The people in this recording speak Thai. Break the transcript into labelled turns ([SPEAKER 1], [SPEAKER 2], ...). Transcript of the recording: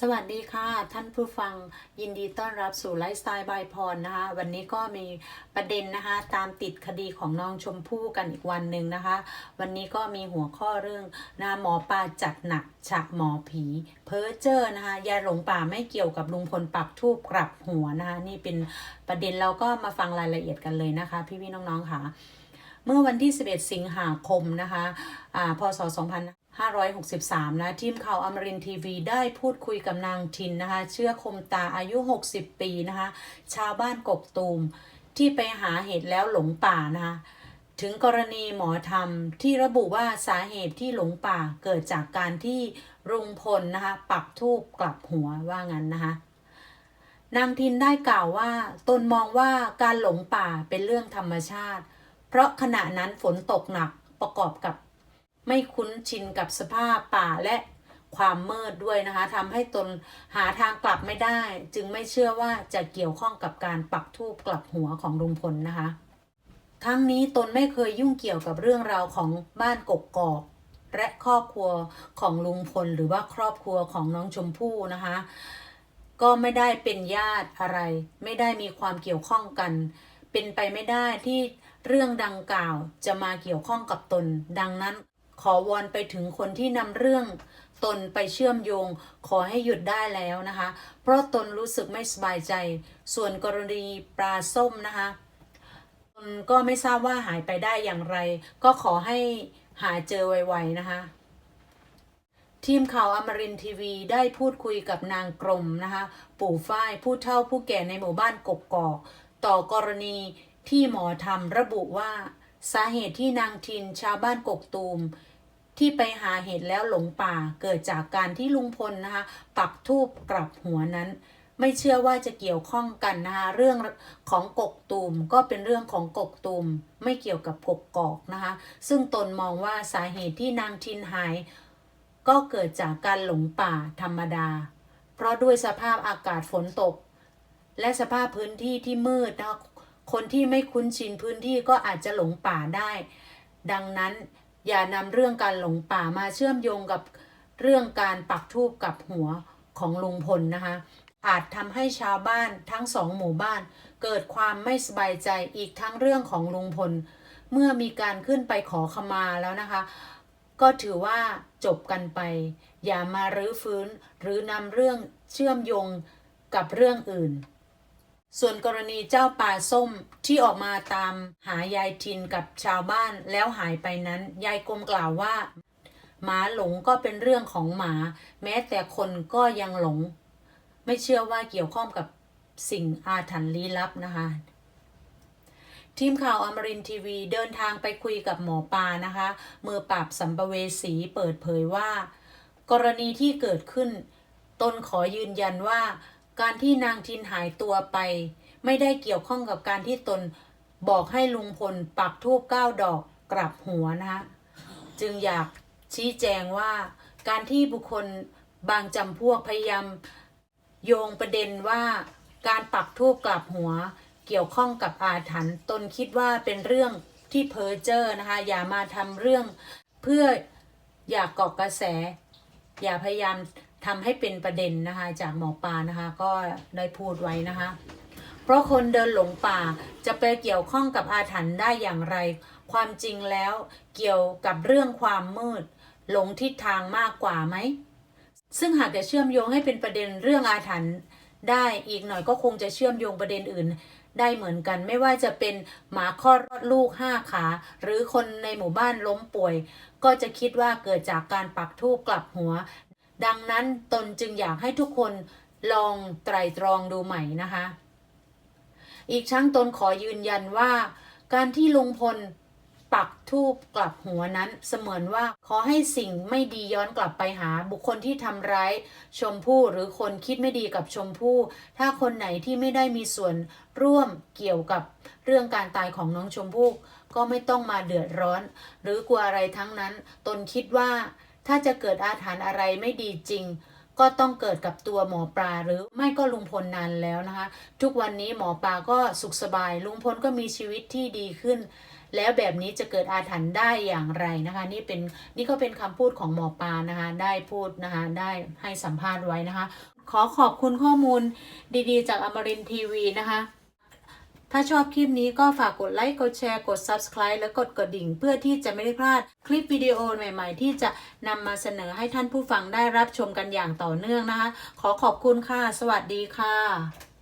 [SPEAKER 1] สวัสดีค่ะท่านผู้ฟังยินดีต้อนรับสู่ไลฟ์สไตล์บายพรนะคะ วันนี้ก็มีประเด็นนะคะ ตามติดคดีของน้องชมพู่กันอีกวันหนึ่งนะคะ วันนี้ก็มีหัวข้อเรื่องนะหมอปลาจัดหนักฉะหมอผีเพอเจอร์นะคะยาหลงป่าไม่เกี่ยวกับลุงพลปักทูบกลับหัวนะคะ นี่เป็นประเด็นเราก็มาฟังรายละเอียดกันเลยนะคะ พี่ๆน้องๆค่ะ เมื่อวันที่ 11 สิงหาคมนะคะอ่าพศ 2000 2563 นะ ทีมข่าวอมรินทีวีได้พูดคุยกับนางทินนะคะ เชื่อคมตาอายุ 60 ปีนะคะ ชาวบ้านกกตูมที่ไปหาเห็ดแล้วหลงป่านะคะ ถึงกรณีหมอธรรมที่ระบุว่าสาเหตุที่หลงป่าเกิดจากการที่รุงพลนะคะ ปักทูบกลับหัวว่างั้นนะคะนางทินได้กล่าวว่าตนมองว่าการหลงป่าเป็นเรื่องธรรมชาติ เพราะขณะนั้นฝนตกหนักประกอบกับ ไม่คุ้นชินกับสภาพป่าและความมืดด้วยนะคะทำให้ตนหาทางกลับไม่ได้ จึงไม่เชื่อว่าจะเกี่ยวข้องกับการปักทูบกลับหัวของลุงพลนะคะ ทั้งนี้ตนไม่เคยยุ่งเกี่ยวกับเรื่องราวของบ้านกกกอกและครอบครัวของลุงพลหรือว่าครอบครัวของน้องชมพู่นะคะ ก็ไม่ได้เป็นญาติอะไร ไม่ได้มีความเกี่ยวข้องกัน เป็นไปไม่ได้ที่เรื่องดังกล่าวจะมาเกี่ยวข้องกับตน ดังนั้น ขอวอนไปถึงคนที่นำเรื่องตนไปเชื่อมโยง ขอให้หยุดได้แล้วนะคะ เพราะตนรู้สึกไม่สบายใจ ส่วนกรณีปลาส้มนะคะตนก็ไม่ทราบว่าหายไปได้อย่างไร ก็ขอให้หาเจอไวๆนะคะ ทีมข่าวอมรินทีวีได้พูดคุยกับนางกรมนะคะ ปู่ฝ้ายผู้เฒ่าผู้แก่ในหมู่บ้านกกกอก ต่อกรณีที่หมอทำระบุว่า สาเหตุที่นางทินชาวบ้านกกตูม ที่ไปหาเห็ดแล้วหลงป่าเกิดจากการที่ลุงพลนะคะ ปักทูบกลับหัวนั้น ไม่เชื่อว่าจะเกี่ยวข้องกันนะคะเรื่องของกกตูมก็เป็นเรื่องของกกตูมไม่เกี่ยวกับกกกอกนะคะ ซึ่งตนมองว่าสาเหตุที่นางทินหาย ก็เกิดจากการหลงป่าธรรมดา เพราะด้วยสภาพอากาศฝนตก และสภาพพื้นที่ที่มืดนะคะ คนที่ไม่คุ้นชินพื้นที่ก็อาจจะหลงป่าได้ ดังนั้นอย่านำเรื่องการหลงป่ามาเชื่อมโยงกับเรื่องการปักทูบกับหัวของลุงพลนะคะ อาจทำให้ชาวบ้านทั้งสองหมู่บ้าน เกิดความไม่สบายใจอีกทั้งเรื่องของลุงพล เมื่อมีการขึ้นไปขอขมาแล้วนะคะ ก็ถือว่าจบกันไป อย่ามารื้อฟื้นหรือนำเรื่องเชื่อมโยงกับเรื่องอื่น ส่วนกรณีเจ้าป่าส้มที่ออกมาตามหายายทินกับชาวบ้านแล้วหายไปนั้น ยายกลมกล่าวว่า หมาหลงก็เป็นเรื่องของหมา แม้แต่คนก็ยังหลง ไม่เชื่อว่าเกี่ยวข้องกับสิ่งอาถรรพ์ลี้ลับนะคะ ทีมข่าวอมรินทีวีเดินทางไปคุยกับหมอปานะคะ มือปราบสัมภเวสีเปิดเผยว่า กรณีที่เกิดขึ้น ตนขอยืนยันว่า การที่นางทินหายตัวไป ไม่ได้เกี่ยวข้องกับการที่ตนบอกให้ลุงพลปักทูบเก้าดอกกลับหัวนะคะจึงอยากชี้แจงว่า การที่บุคคลบางจำพวกพยายามโยงประเด็นว่าการปักทูบกลับหัว เกี่ยวข้องกับอาถรรพ์ตนคิดว่าเป็นเรื่องที่เพ้อเจ้อนะคะ อย่ามาทำเรื่องเพื่ออยากเกาะกระแส อย่าพยายาม ทำให้เป็นประเด็นนะคะจากหมอปลานะคะ ก็ได้พูดไว้นะคะ เพราะคนเดินหลงป่าจะไปเกี่ยวข้องกับอาถรรพ์ได้อย่างไร ความจริงแล้วเกี่ยวกับเรื่องความมืด หลงทิศทางมากกว่าไหม ซึ่งหากจะเชื่อมโยงให้เป็นประเด็นเรื่องอาถรรพ์ได้อีกหน่อยก็คงจะเชื่อมโยงประเด็นอื่น ได้เหมือนกันไม่ว่าจะเป็นหมาคลอดลูกห้าขา หรือคนในหมู่บ้านล้มป่วย ก็จะคิดว่าเกิดจากการปักทูบกลับหัว ดังนั้นตนจึงอยากให้ทุกคนลองไตรตรองดูใหม่นะคะ อีกทั้งตนขอยืนยันว่า การที่ลุงพลปักทูบกลับหัวนั้นเสมือนว่าขอให้สิ่งไม่ดีย้อนกลับไปหาบุคคลที่ทำร้ายชมพู่หรือคนคิดไม่ดีกับชมพู่ ถ้าคนไหนที่ไม่ได้มีส่วนร่วมเกี่ยวกับเรื่องการตายของน้องชมพู่ก็ไม่ต้องมาเดือดร้อน หรือกลัวอะไรทั้งนั้น ตนคิดว่า ถ้าจะเกิดอาถรรพ์อะไรไม่ดีจริง ก็ต้องเกิดกับตัวหมอปลาหรือไม่ก็ลุงพลนานแล้วนะคะ ทุกวันนี้หมอปลาก็สุขสบาย ลุงพลก็มีชีวิตที่ดีขึ้น แล้วแบบนี้จะเกิดอาถรรพ์ได้อย่างไรนะคะ นี่เป็นนี่ก็เป็นคำพูดของหมอปลานะคะ ได้พูดนะคะ ได้ให้สัมภาษณ์ไว้นะคะ ขอขอบคุณข้อมูลดีๆ จากอมรินทีวีนะคะ ถ้าชอบคลิปนี้ก็ฝากกดไลค์ กดแชร์ กด Subscribe และกดกระดิ่ง เพื่อที่จะไม่ได้พลาดคลิปวิดีโอใหม่ ๆ ที่จะนำมาเสนอให้ท่านผู้ฟังได้รับชมกันอย่างต่อเนื่องนะคะ ขอขอบคุณค่ะ สวัสดีค่ะ